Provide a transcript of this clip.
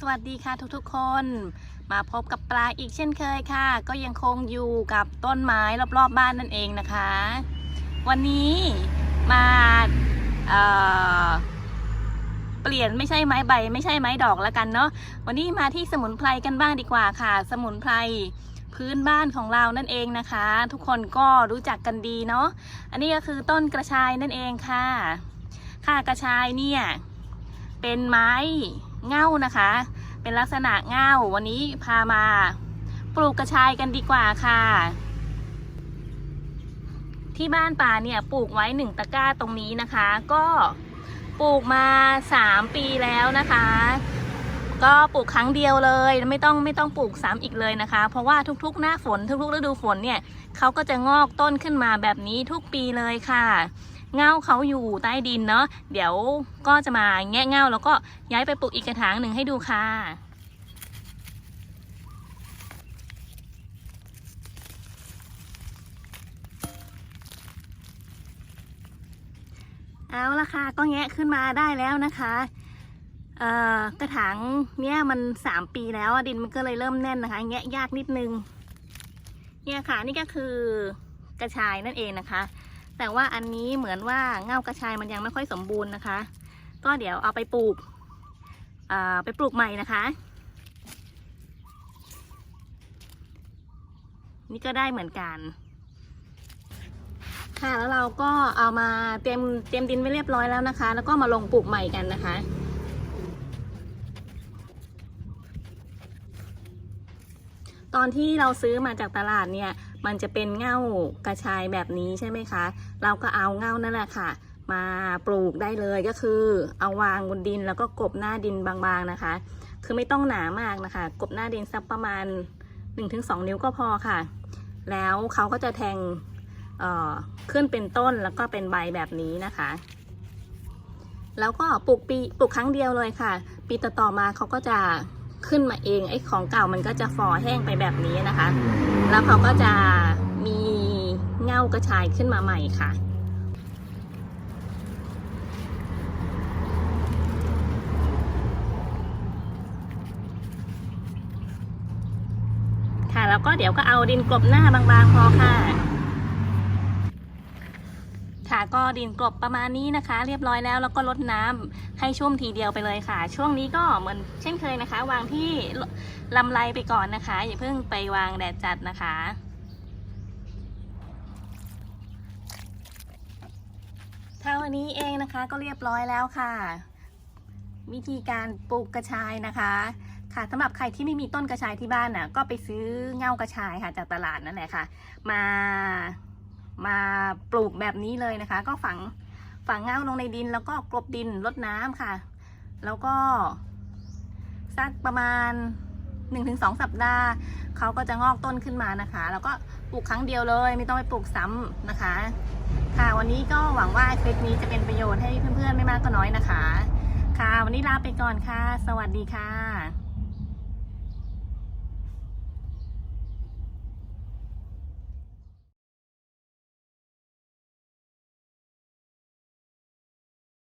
สวัสดีค่ะทุกๆคน มาพบกับปลาอีกเช่นเคยค่ะ ก็ยังคงอยู่กับต้นไม้รอบๆบบ้านนั่นเองนะคะ วันนี้มาเเปลี่ยนไม่ใช่ไม้ใบ ไม่ใช่ไม้ดอกแล้วกันเนาะวันนี้มาที่สมุนไพรกันบ้างดีกว่าค่ะ สมุนไพรพื้นบ้านของเรานั่นเองนะคะ ทุกคนก็รู้จักกันดีเนาะอันนี้ก็คือต้นกระชายนั่นเองค่ะ ค่ะกระชายเนี่ยเป็นไม้ เง่านะคะ เป็นลักษณะเง่าวันนี้พามา ปลูกกระชายกันดีกว่าค่ะ ที่บ้านป่าเนี่ยปลูกไว้หนึ่งตะกร้าตรงนี้นะคะ ก็ปลูกมาสามปีแล้วนะคะ ก็ปลูกครั้งเดียวเลยไม่ต้องไม่ต้องปลูกซ้ำอีกเลยนะคะ เพราะว่าทุกๆ หน้าฝนทุกๆฤดูฝนเนี่ยเขาก็จะงอกต้นขึ้นมาแบบนี้ทุกปีเลยค่ะ เง่าเขาอยู่ใต้ดินเนาะเดี๋ยวก็จะมาแงะเง่าแล้วก็ย้ายไปปลูกอีกกระถางหนึ่งให้ดูค่ะเอาละค่ะก็แงะขึ้นมาได้แล้วนะคะกระถางเนี้ยมันสามปีแล้วดินมันก็เลยเริ่มแน่นนะคะ แงะยากนิดนึง เนี่ยค่ะนี่ก็คือกระชายนั่นเองนะคะ แต่ว่าอันนี้เหมือนว่าเง่ากระชายมันยังไม่ค่อยสมบูรณ์นะคะ ก็เดี๋ยวเอาไปปลูกไปปลูกใหม่นะคะ นี่ก็ได้เหมือนกัน ค่ะแล้วเราก็เอามาเตรียมเตรียมดินไว้เรียบร้อยแล้วนะคะ แล้วก็มาลงปลูกใหม่กันนะคะ ตอนที่เราซื้อมาจากตลาดเนี่ย มันจะเป็นเง่ากระชายแบบนี้ใช่ไหมคะ เราก็เอาเง่านั่นแหละค่ะ มาปลูกได้เลยก็คือ เอาวางบนดินแล้วก็กบหน้าดินบางๆนะคะ คือไม่ต้องหนามากนะคะ กบหน้าดินสักประมาณ 1-2 นิ้วก็พอค่ะ แล้วเขาก็จะแทงเอ่อขึ้นเป็นต้นแล้วก็เป็นใบแบบนี้นะคะ แล้วก็ปลูกปีปลูกครั้งเดียวเลยค่ะ ปีต่อๆมาเขาก็จะ ขึ้นมาเองไอ้ของเก่ามันก็จะฝ่อแห้งไปแบบนี้นะคะ แล้วเขาก็จะมีเง่ากระชายขึ้นมาใหม่ค่ะค่ะแล้วก็เดี๋ยวก็เอาดินกลบหน้าบางๆพอค่ะค่ะ ก็ดินกลบประมาณนี้นะคะ เรียบร้อยแล้วแล้วก็ลดน้ำให้ชุ่มทีเดียวไปเลยค่ะ ช่วงนี้ก็เหมือนเช่นเคยนะคะ วางที่ลำไรไปก่อนนะคะ อย่าเพิ่งไปวางแดดจัดนะคะเท่านี้เองนะคะก็เรียบร้อยแล้วค่ะ วิธีการปลูกกระชายนะคะค่ะสำหรับใครที่ไม่มีต้นกระชายที่บ้านน่ะก็ไปซื้อเง่ากระชายค่ะจากตลาดนั่นแหละค่ะ มา มาปลูกแบบนี้เลยนะคะ ก็ฝังฝังเงาลงในดิน แล้วก็กลบดินรดน้ำค่ะ แล้วก็สักประมาณ 1-2 สัปดาห์เขาก็จะงอกต้นขึ้นมานะคะ แล้วก็ปลูกครั้งเดียวเลย ไม่ต้องไปปลูกซ้ำนะคะ ค่ะวันนี้ก็หวังว่าคลิปนี้จะเป็นประโยชน์ให้เพื่อนๆไม่มากก็น้อยนะคะ ค่ะวันนี้ลาไปก่อนค่ะ สวัสดีค่ะ